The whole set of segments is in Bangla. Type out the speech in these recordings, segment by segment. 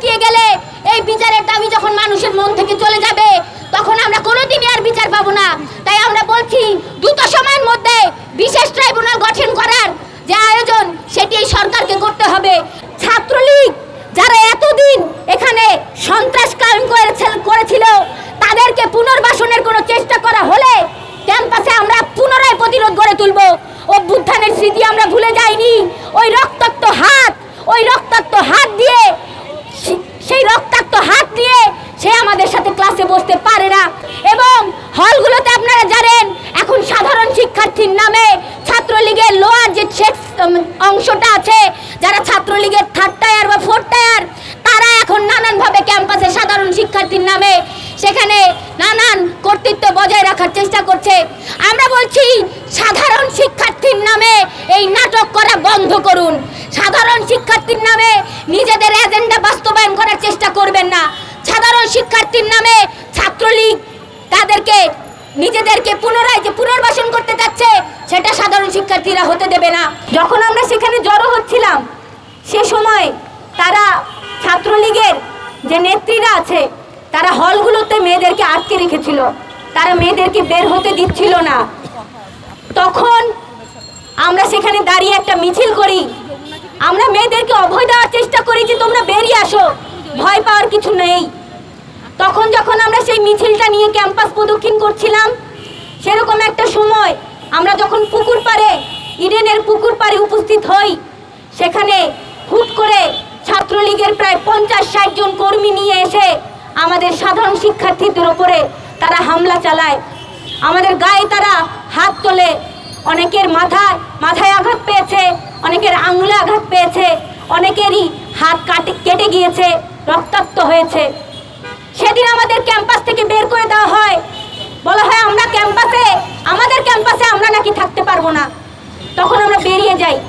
শুকিয়ে গেলে এই বিচারের দাবি যখন মানুষের মন থেকে চলে যাবে, তখন আমরা কোনোদিনই আর বিচার পাবো না। তাই আমরা বলছি, দ্রুত সময়ের মধ্যে বিশেষ ট্রাইব্যুনাল গঠন করার যে আয়োজন সেটি এই সরকারকে করতে হবে। ছাত্রলীগ যারা এতদিন এখানে সন্ত্রাস করেছে- করেছিল, তাদেরকে পুনর্বাসনের কোনো চেষ্টা করা হলে ক্যাম্পাসে আমরা পুনরায় প্রতিরোধ গড়ে তুলব। অভ্যুত্থানের স্মৃতি আমরা ভুলে যাইনি। ওই রক্তাক্ত হাত ওই রক্তাক্ত হাত দিয়ে সেই রক্তাক্ত হাত দিয়ে সে আমাদের সাথে ক্লাসে বসতে পারে না। এবং হলগুলোতে আপনারা জানেন, এখন সাধারণ শিক্ষার্থীর নামে ছাত্রলীগের লোয়ার যে শেষ অংশটা আছে, যারা ছাত্রলীগের থার্ড টায়ার বা ফোর্থ টায়ার তারা এখন নানানভাবে ক্যাম্পাসে সাধারণ শিক্ষার্থীর নামে সেখানে নানান কর্তৃত্ব বজায় রাখার চেষ্টা করছে। আমরা বলছি, সাধারণ শিক্ষার্থীর নামে এই নাটক করা বন্ধ করুন সাধারণ শিক্ষার্থীর নামে নিজেদের এজেন্ডা বাস্তবায়ন করার চেষ্টা করবেন না শিক্ষার্থীর নামে ছাত্রলীগ তাদেরকে, নিজেদেরকে পুনরায় যে পুনর্বাসন করতে যাচ্ছে সেটা সাধারণ শিক্ষার্থীরা হতে দেবে না। যখন আমরা সেখানে জড়ো হচ্ছিলাম, সে সময় তারা ছাত্রলীগের যে নেত্রীরা আছে, তারা হলগুলোতে মেয়েদেরকে আটকে রেখেছিল। তারা মেয়েদেরকে বের হতে দিচ্ছিল না। তখন আমরা সেখানে দাঁড়িয়ে একটা মিছিল করি। আমরা মেয়েদেরকে অভয় দেওয়ার চেষ্টা করি যে, তোমরা বেরিয়ে আসো। ভয় পাওয়ার কিছু নেই। তখন যখন আমরা সেই মিছিলটা নিয়ে ক্যাম্পাস প্রদক্ষিণ করছিলাম, সেরকম একটা সময় আমরা যখন পুকুর পাড়ে, ইডেনের পুকুর পাড়ে উপস্থিত হই, সেখানে হুট করে ছাত্রলীগের প্রায় পঞ্চাশ ষাট জন কর্মী নিয়ে এসে আমাদের সাধারণ শিক্ষার্থীদের ওপরে তারা হামলা চালায়। আমাদের গায়ে তারা হাত তোলে, অনেকের মাথায় মাথায় আঘাত পেয়েছে, অনেকের আঙুলে আঘাত পেয়েছে, অনেকেরই হাত কাটে, কেটে গিয়েছে, রক্তাক্ত হয়েছে। সেদিন আমাদের ক্যাম্পাস থেকে বের করে দেওয়া হয়। বলা হয়, আমরা ক্যাম্পাসে, আমাদের ক্যাম্পাসে আমরা নাকি থাকতে পারব না। তখন আমরা বেরিয়ে যাই।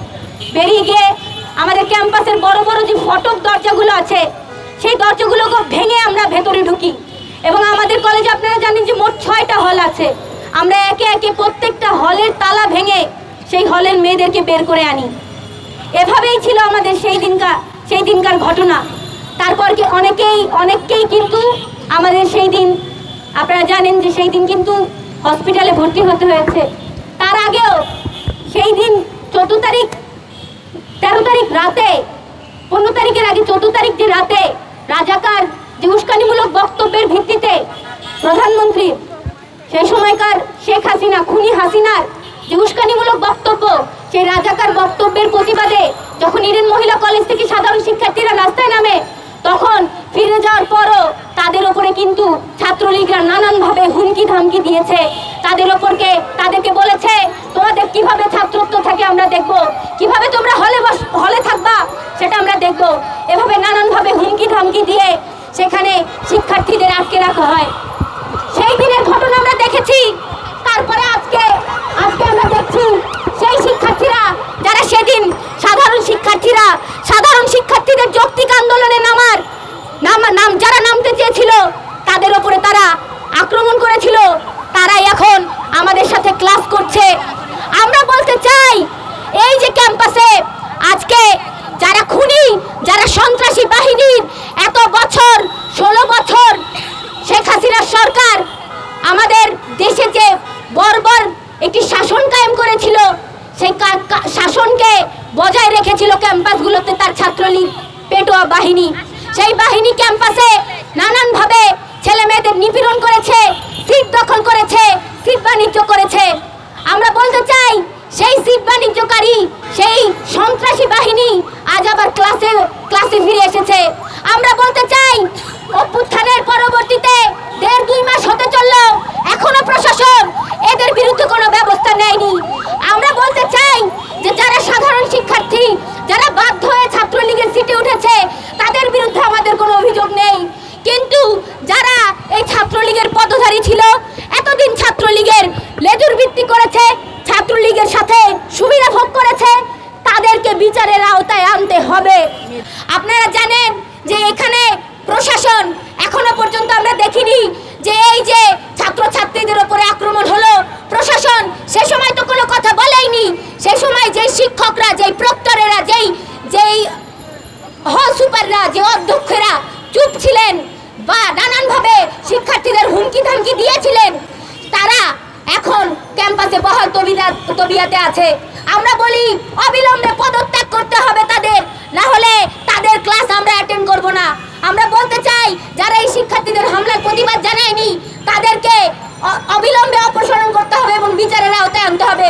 বেরিয়ে গিয়ে আমাদের ক্যাম্পাসের বড় বড় যে ফটক দরজাগুলো আছে, সেই দরজাগুলোকে ভেঙে আমরা ভেতরে ঢুকি। এবং আমাদের কলেজে আপনারা জানেন যে মোট ছয়টা হল আছে। আমরা একে একে প্রত্যেকটা হলের তালা ভেঙে সেই হলের মেয়েদেরকে বের করে আনি। এভাবেই ছিল আমাদের সেই দিনকার সেই দিনকার ঘটনা। তারপর কি অনেকেই, অনেককেই কিন্তু আমাদের সেই দিন, আপনারা জানেন যে সেই দিন কিন্তু হসপিটালে ভর্তি হতে হয়েছে। তার আগেও সেই দিন চৌদ্দ তারিখ, তেরো তারিখ রাতে, পনেরো তারিখের আগে চৌদ্দ তারিখ যে রাতে রাজাকার যে উস্কানিমূলক বক্তব্যের ভিত্তিতে প্রধানমন্ত্রী, সেই সময়কার শেখ হাসিনা, খুনি হাসিনার যে উস্কানিমূলক বক্তব্য, সেই রাজাকার বক্তব্যের প্রতিবাদে যখন ইডেন মহিলা কলেজ থেকে সাধারণ শিক্ষার্থীরা রাস্তায় নামে তখন ফিরে যাওয়ার পরও তাদের ওপরে কিন্তু ছাত্রলীগরা নানানভাবে হুমকি ধামকি দিয়েছে। তাদের ওপরকে, তাদেরকে বলেছে, তোমাদের কীভাবে ছাত্রত্ব থাকে আমরা দেখব? কীভাবে তোমরা হলে হলে থাকবা? সেটা আমরা দেখব। এভাবে নানানভাবে হুমকি ধামকি দিয়ে সেখানে শিক্ষার্থীদের আটকে রাখা হয়। সেই দিনের ঘটনা আমরা দেখেছি তারপরে আজকে আজকে আমরা দেখছি সেই শিক্ষার্থীরা যারা সেদিন সাধারণ শিক্ষার্থীরা সাধারণ শিক্ষার্থীদের যৌক্তিক আন্দোলনে নামার নাম নাম যারা নামতে চেয়েছিল তাদের ওপরে তারা আক্রমণ করেছিল, তারাই এখন আমাদের সাথে ক্লাস করছে। আমরা বলতে চাই, এই যে ক্যাম্পাসে আজকে যারা খুনি, যারা সন্ত্রাসী বাহিনীর এত বছর, ষোলো বছর শেখ হাসিনার সরকার আমাদের দেশে যে বর্বর একটি শাসন কায়েম করেছিল, সেই শাসনকে বজায় রেখেছিল ক্যাম্পাসগুলোতে তার ছাত্রলীগ, পেটোয়া বাহিনী। সেই বাহিনী ক্যাম্পাসে নানানভাবে ছেলে মেয়েদের নিপীড়ন করেছে সিট দখল করেছে সিট বাণিজ্য করেছে। আমরা বলতে চাই, সেই সিট বাণিজ্যকারী, সেই সন্ত্রাসী বাহিনী আজ আবার ক্লাসে ক্লাসে ফিরে এসেছে। আমরা বলতে চাই করেছে, ছাত্রলীগের সাথে সুবিধা ভোগ করেছে, তাদেরকে বিচারের আওতায় আনতে হবে। আপনারা জানেন যে এখানে প্রশাসন এখনও পর্যন্ত আমরা দেখিনি যে এই যে ছাত্রছাত্রীদের ওপরে আক্রমণ হলো, প্রশাসন সে সময় তো কোনো কথা বলেইনি। সে সময় যেই শিক্ষকরা, যেই প্রক্টরেরা, যেই যেই হল সুপাররা, যে অধ্যক্ষেরা চুপ ছিলেন বা নানানভাবে শিক্ষার্থীদের হুমকি ধামকি দিয়েছিলেন, তারা এখন ক্যাম্পাসে বহাল তবিয়াতে আছে। আমরা বলি, অবিলম্বে পদত্যাগ করতে হবে তাদের। না হলে তাদের ক্লাস আমরা অ্যাটেন্ড করব না। আমরা বলতে চাই, যারা এই শিক্ষার্থীদের হামলার প্রতিবাদ জানায়নি, তাদেরকে অবিলম্বে অপসারণ করতে হবে এবং বিচারের আওতায় আনতে হবে।